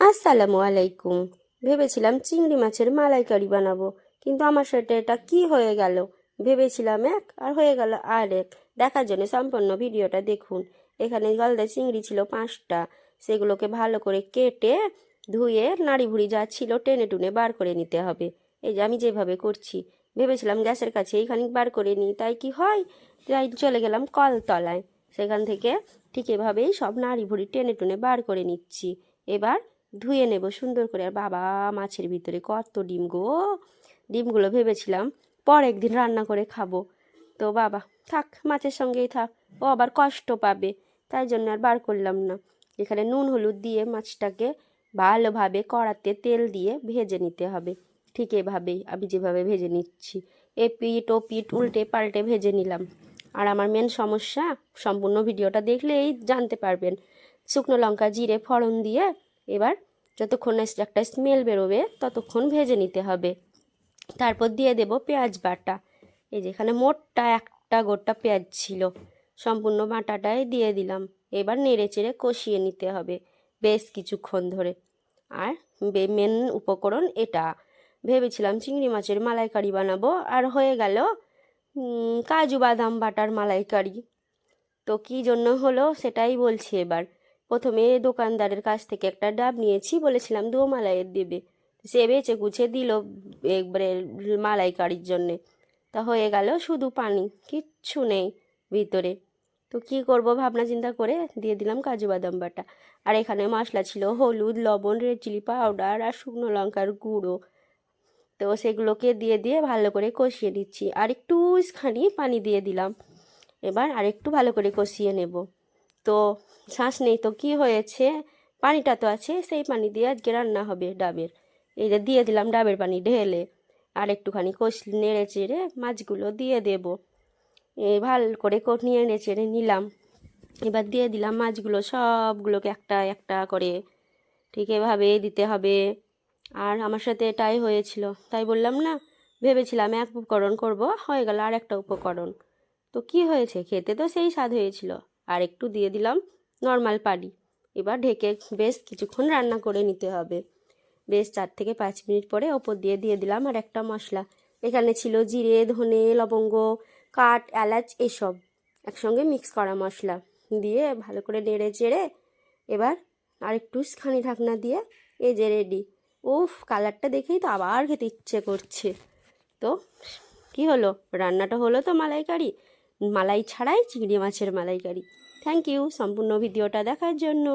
আসসালামু আলাইকুম। ভেবেছিলাম চিংড়ি মাছের মালাইকারি বানাবো, কিন্তু আমার সাথে এটা কি হয়ে গেল? ভেবেছিলাম এক, আর হয়ে গেল আর এক। দেখার জন্য সম্পূর্ণ ভিডিওটা দেখুন। এখানে গলদা চিংড়ি ছিল পাঁচটা। সেগুলোকে ভালো করে কেটে ধুয়ে নাড়ি ভুড়ি যা ছিল টেনে টুনে বার করে নিতে হবে। এই যে আমি যেভাবে করছি। ভেবেছিলাম গ্যাসের কাছে এইখানে বার করে নিই, তাই কি হয়? তাই চলে গেলাম কলতলায়। সেখান থেকে ঠিক এভাবেই সব নাড়ি ভুড়ি টেনে টুনে বার করে নিচ্ছি। এবার ধুয়ে নেব সুন্দর করে। আর বাবা মাছের ভিতরে কত ডিম গো। ডিমগুলো ভেবেছিলাম পর একদিন রান্না করে খাব। তো বাবা, থাক, মাছের সঙ্গেই থাক। ও আবার কষ্ট পাবে, তাই জন্য আর বার করলাম না। এখানে নুন, হলুদ দিয়ে মাছটাকে ভালোভাবে কড়াতে তেল দিয়ে ভেজে নিতে হবে। ঠিক এভাবেই আমি যেভাবে ভেজে নিচ্ছি। এ পিঠ ও পিঠ উল্টে পাল্টে ভেজে নিলাম। আর আমার মেন সমস্যা, সম্পূর্ণ ভিডিওটা দেখলেই জানতে পারবেন। শুকনো লঙ্কা, জিরে, ফড়ন দিয়ে এবার যতক্ষণ না একটা স্মেল বেরোবে, ততক্ষণ ভেজে নিতে হবে। তারপর দিয়ে দেব পেঁয়াজ বাটা। এই যেখানে মোটটা একটা গোটা পেঁয়াজ ছিল, সম্পূর্ণ বাটাটাই দিয়ে দিলাম। এবার নেড়ে চেড়ে কষিয়ে নিতে হবে বেশ কিছুক্ষণ ধরে। আর মেন উপকরণ এটা। ভেবেছিলাম চিংড়ি মাছের মালাইকারি বানাবো, আর হয়ে গেল কাজু বাদাম বাটার মালাইকারি। তো কী জন্য হলো সেটাই বলছি এবার। প্রথমে দোকানদারের কাছ থেকে একটা ডাব নিয়েছি, বলেছিলাম দু মালাইয়ের দেবে। সে বেচে কুচে দিল একবারে মালাইকারির জন্যে। তা হয়ে গেল শুধু পানি, কিচ্ছু নেই ভিতরে। তো কি করব ভাবনা চিন্তা করে দিয়ে দিলাম কাজু বাদাম বাটা। আর এখানে মশলা ছিল হলুদ, লবণ রেড চিলি পাউডার আর শুকনো লঙ্কার গুঁড়ো। তো সেগুলোকে দিয়ে দিয়ে ভালো করে কষিয়ে নিচ্ছি। আর একটু খানি পানি দিয়ে দিলাম। এবার আরেকটু ভালো করে কষিয়ে নেব। তো শ্বাস নেই তো, কি হয়েছে? পানিটা তো আছে, সেই পানি দিয়ে আজকে রান্না হবে ডাবের। এই যে দিয়ে দিলাম ডাবের পানি ঢেলে, আর একটুখানি কষ নেড়ে চেড়ে মাছগুলো দিয়ে দেব। এই ভালো করে নিয়ে নেড়ে চেড়ে নিলাম। এবার দিয়ে দিলাম মাছগুলো সবগুলোকে একটা একটা করে। ঠিক এভাবে দিতে হবে। আর আমার সাথে এটাই হয়েছিল, তাই বললাম না, ভেবেছিলাম এক উপকরণ করব, হয়ে গেল আর একটা উপকরণ। তো কি হয়েছে? খেতে তো সেই স্বাদ হয়েছিল। আর একটু দিয়ে দিলাম নর্মাল পানি। এবার ঢেকে বেশ কিছুক্ষণ রান্না করে নিতে হবে। বেশ চার থেকে পাঁচ মিনিট পরে ওপর দিয়ে দিয়ে দিলাম আর একটা মশলা। এখানে ছিল জিরে, ধনে, লবঙ্গ, কাঠ, এলাচ এসব। একসঙ্গে মিক্স করা মশলা দিয়ে ভালো করে নেড়ে চেড়ে এবার আর একটু খানি ঢাকনা দিয়ে এই যে রেডি উফ কালারটা দেখেই তো আবার খেতে ইচ্ছে করছে। তো কি হলো? রান্নাটা হলো তো মালাইকারি? মালাই ছাড়াই চিংড়ি মাছের মালাইকারি। থ্যাংক ইউ সম্পূর্ণ ভিডিওটা দেখার জন্য।